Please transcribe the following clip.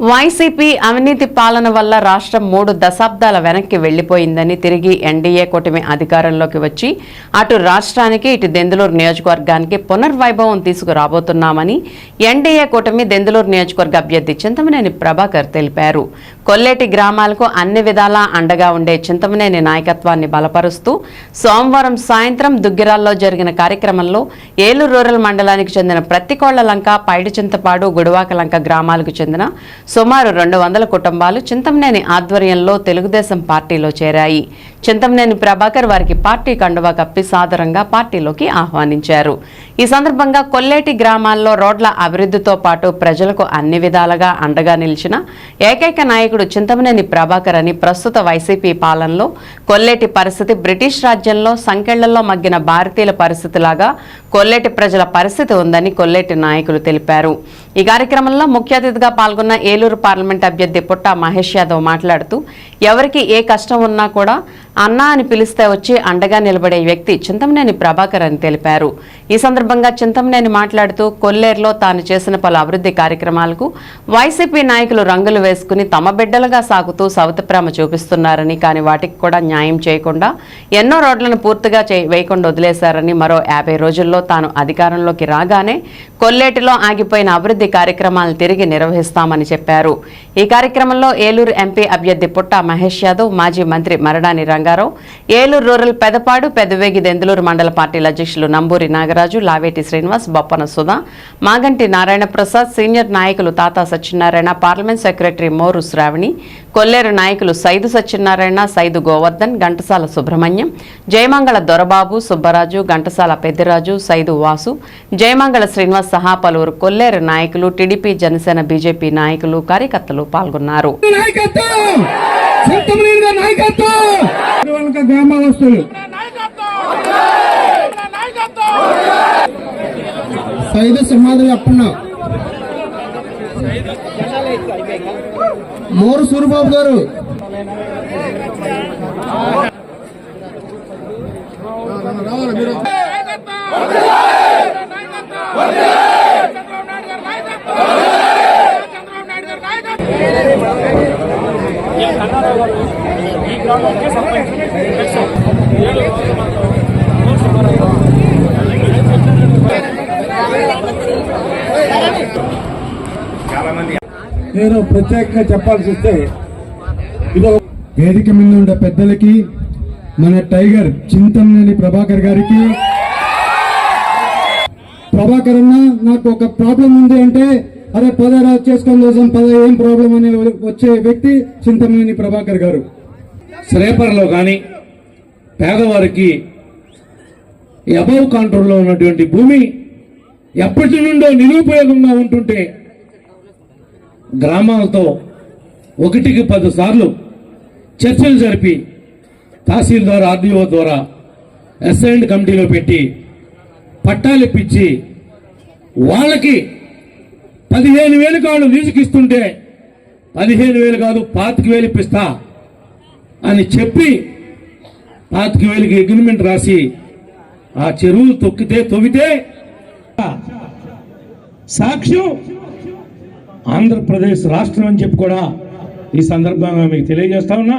YCP అవినీతి పాలన వల్ల రాష్ట్రం మూడు దశాబ్దాల వెనక్కి వెళ్ళిపోయిందని తిరిగి ఎన్డీఏ కూటమి అధికారంలోకి వచ్చి అటు రాష్ట్రానికి ఇటు దెందులూరు నియోజకవర్గానికి పునర్వైభవం తీసుకురాబోతున్నామని ఎన్డీఏ కూటమి దెందులూరు నియోజకవర్గ అభ్యర్థి చింతమనేని ప్రభాకర్ తెలిపారు. కొల్లేటి గ్రామాలకు అన్ని విధాలా అండగా ఉండే చింతమనేని నాయకత్వాన్ని బలపరుస్తూ సోమవారం సాయంత్రం దుగ్గిరాల్లో జరిగిన కార్యక్రమంలో ఏలూరు రూరల్ మండలానికి చెందిన ప్రత్తికోళ్ళ లంక పైడి చింతపాడు గుడివాక లంక గ్రామాలకు చెందిన సుమారు రెండు వందల కుటుంబాలు చింతమనేని ఆధ్వర్యంలో తెలుగుదేశం పార్టీలో చేరాయి. చింతమనేని ప్రభాకర్ వారికి పార్టీ కండువా కప్పి సాదరంగా పార్టీలోకి ఆహ్వానించారు. ఈ సందర్భంగా కొల్లేటి గ్రామాల్లో రోడ్ల అభివృద్ధితో పాటు ప్రజలకు అన్ని విధాలుగా అండగా నిలిచిన ఏకైక నాయకుడు చింతమనేని ప్రభాకర్ అని ప్రస్తుత వైసీపీ పాలనలో కొల్లేటి పరిస్థితి బ్రిటిష్ రాజ్యంలో సంకెళ్ళలో మగ్గిన భారతీయుల పరిస్థితిలాగా కొల్లేటి ప్రజల పరిస్థితి ఉందని కొల్లేటి నాయకులు తెలిపారు. ఈ కార్యక్రమంలో ముఖ్య అతిథిగా పాల్గొన్న ఏలూరు పార్లమెంట్ అభ్యర్థి పుట్ట మహేష్ యాదవ్ మాట్లాడుతూ ఎవరికి ఏ కష్టం ఉన్నా కూడా అన్నా అని పిలిస్తే వచ్చి అండగా నిలబడే వ్యక్తి చింతమనేని ప్రభాకర్ అని తెలిపారు. ఈ సందర్భంగా చింతమనేని మాట్లాడుతూ కొల్లేరులో తాను చేసిన పలు అభివృద్ధి కార్యక్రమాలకు వైసీపీ నాయకులు రంగులు వేసుకుని తమ బిడ్డలుగా సాగుతూ సవత ప్రేమ చూపిస్తున్నారని కానీ వాటికి కూడా న్యాయం చేయకుండా ఎన్నో రోడ్లను పూర్తిగా వేయకుండా వదిలేశారని మరో యాభై రోజుల్లో తాను అధికారంలోకి రాగానే కొల్లేటిలో ఆగిపోయిన అభివృద్ధి కార్యక్రమాలను తిరిగి నిర్వహిస్తామని చెప్పారు. ఈ కార్యక్రమంలో ఏలూరు ఎంపీ అభ్యర్థి పుట్ట మహేష్ యాదవ్ మాజీ మంత్రి మరడాని రంగారావు ఏలూరు రూరల్ పెదపాడు పెదవేగి దెందులూరు మండల పార్టీల అధ్యక్షులు నంబూరి నాగరాజు లావేటి శ్రీనివాస్ బొప్పన సుధా మాగంటి నారాయణ ప్రసాద్ సీనియర్ నాయకులు తాతా సత్యనారాయణ పార్లమెంట్ సెక్రటరీ మోరు శ్రావణి కొల్లేరు నాయకులు సైదు సత్యనారాయణ సైదు గోవర్ధన్ ఘంటసాల సుబ్రహ్మణ్యం జయమంగళ దొరబాబు సుబ్బరాజు ఘంటసాల పెద్దిరాజు సైదు వాసు జయమంగళ శ్రీనివాస్ సహా పలువురు కొల్లేరు నాయకులు టీడీపీ జనసేన బీజేపీ నాయకులు కార్యకర్తలు పాల్గొన్నారు. నాయకత్వం! సత్తమనేని గారి. అప్పన్న మోరు సూరిబాబు నేను ప్రత్యేకంగా చెప్పాల్సి వస్తే ఇది వేదిక మీద ఉండే పెద్దలకి మన టైగర్ చింతమనేని ప్రభాకర్ గారికి. ప్రభాకర్ అన్న నాకు ఒక ప్రాబ్లం ఉంది అంటే అరే పదరా చేసుకొని కోసం పద ఏం ప్రాబ్లం అని వచ్చే వ్యక్తి చింతమనేని ప్రభాకర్ గారు. శ్రేపర్లో కానీ పేదవారికి అబౌవ్ కాంట్రోల్లో ఉన్నటువంటి భూమి ఎప్పటి నుండో నిరుపయోగంగా ఉంటుంటే గ్రామాలతో ఒకటికి పది సార్లు చర్చలు జరిపి తహసీల్దార్ ఆర్డీఓ ద్వారా అసైన్డ్ కమిటీలో పెట్టి పట్టాలు ఇప్పించి వాళ్ళకి పదిహేను వేలు కాళ్ళు లీజుకి ఇస్తుంటే పదిహేను వేలు కాదు పాతిక వేలు ఇప్పిస్తా అని చెప్పి పాతిక వేలకి అగ్రిమెంట్ రాసి ఆ చెరువులు తొక్కితే తొవ్వితే సాక్ష్యం ఆంధ్రప్రదేశ్ రాష్ట్రం అని చెప్పి కూడా ఈ సందర్భంగా మీకు తెలియజేస్తా ఉన్నా.